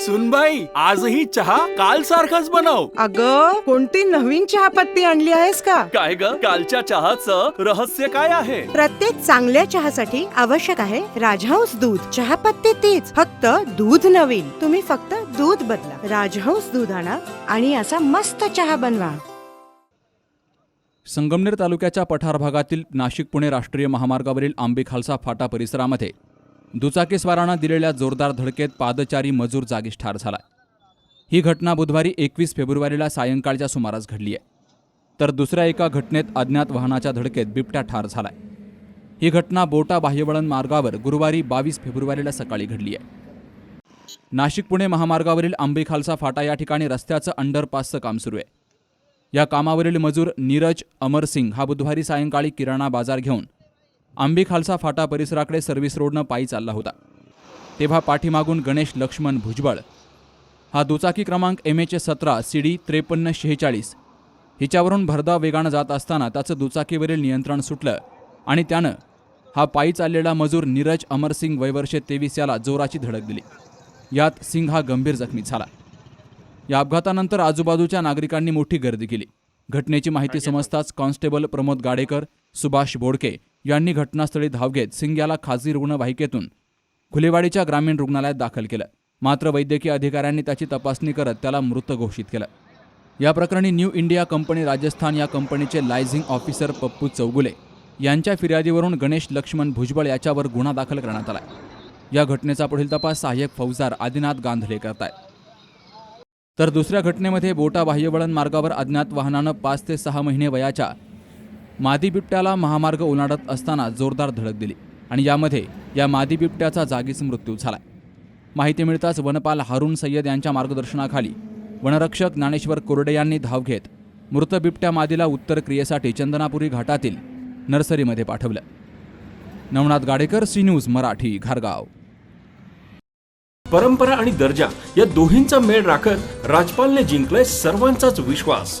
सुनबाई आजही चहा काल सारखाच बनव. अग कोणती नवीन चहापत्ती आणली आहेस का? काय ग? कालच्या चहाचं रहस्य काय आहे? प्रत्येक चांगल्या चहासाठी आवश्यक आहे राजहंस दूध. चहापत्ती तीच फक्त दूध नवीन. तुम्ही फक्त दूध बदला. राजहंस दूध आणा आणि असा मस्त चहा बनवा. संगमनेर तालुक्याच्या पठार भागातील नाशिक पुणे राष्ट्रीय महामार्गावरील आंबे खालसा फाटा परिसरामध्ये दुचाकीस्वारांना दिलेल्या जोरदार धडकेत पादचारी मजूर जागीच ठार झाला ही घटना बुधवारी एकवीस फेब्रुवारीला सायंकाळच्या सुमारास घडली आहे तर दुसऱ्या एका घटनेत अज्ञात वाहनाच्या धडकेत बिबट्या ठार झालाय. ही घटना बोटा बाह्यवळण मार्गावर गुरुवारी बावीस फेब्रुवारीला सकाळी घडली आहे नाशिक पुणे महामार्गावरील आंबे खालसा फाटा या ठिकाणी रस्त्याचं अंडरपासचं काम सुरू आहे. या कामावरील मजूर नीरज अमरसिंग हा बुधवारी सायंकाळी किराणा बाजार घेऊन आंबी खालसा फाटा परिसराकडे सर्व्हिस रोडनं पायी चालला होता. तेव्हा पाठीमागून गणेश लक्ष्मण भुजबळ. हा दुचाकी क्रमांक एम एच सतरा सी डी त्रेपन्न शेहेचाळीस. हिच्यावरून भरधाव वेगानं जात असताना त्याचं दुचाकीवरील नियंत्रण सुटलं आणि त्यानं हा पायी चाललेला मजूर नीरज अमरसिंग वयवर्षे तेवीस याला जोराची धडक दिली. यात सिंग हा गंभीर जखमी झाला. या अपघातानंतर आजूबाजूच्या नागरिकांनी मोठी गर्दी केली. घटनेची माहिती समजताच कॉन्स्टेबल प्रमोद गाडेकर सुभाष बोडके यांनी घटनास्थळी धाव घेत सिंग याला खाजगी रुग्णवाहिकेतून खुलेवाडीच्या ग्रामीण रुग्णालयात दाखल केलं. मात्र वैद्यकीय अधिकाऱ्यांनी त्याची तपासणी करत त्याला मृत घोषित केलं. या प्रकरणी न्यू इंडिया कंपनी राजस्थान या कंपनीचे लायझिंग ऑफिसर पप्पू चौगुले यांच्या फिर्यादीवरून गणेश लक्ष्मण भुजबळ याच्यावर गुन्हा दाखल करण्यात आला या घटनेचा पुढील तपास सहाय्यक फौजदार आदिनाथ गांधले करतायत. तर दुसऱ्या घटनेमध्ये बोटा बाह्यवळण मार्गावर अज्ञात वाहनानं पाच ते सहा महिने वयाच्या मादी बिबट्याला महामार्ग ओलांडत असताना जोरदार धडक दिली आणि यामध्ये या मादी बिबट्याचा जागीच मृत्यू झाला माहिती मिळताच वनपाल हारून सय्यद यांच्या मार्गदर्शनाखाली वनरक्षक ज्ञानेश्वर कोरडे यांनी धाव घेत मृत बिबट्या मादीला उत्तर क्रियेसाठी चंदनापुरी घाटातील नर्सरीमध्ये पाठवलं. नवनाथ गाडेकर सी न्यूज मराठी घारगाव. परंपरा आणि दर्जा या दोहींचा मेळ राखत राजपालने जिंकलाय सर्वांचाच विश्वास.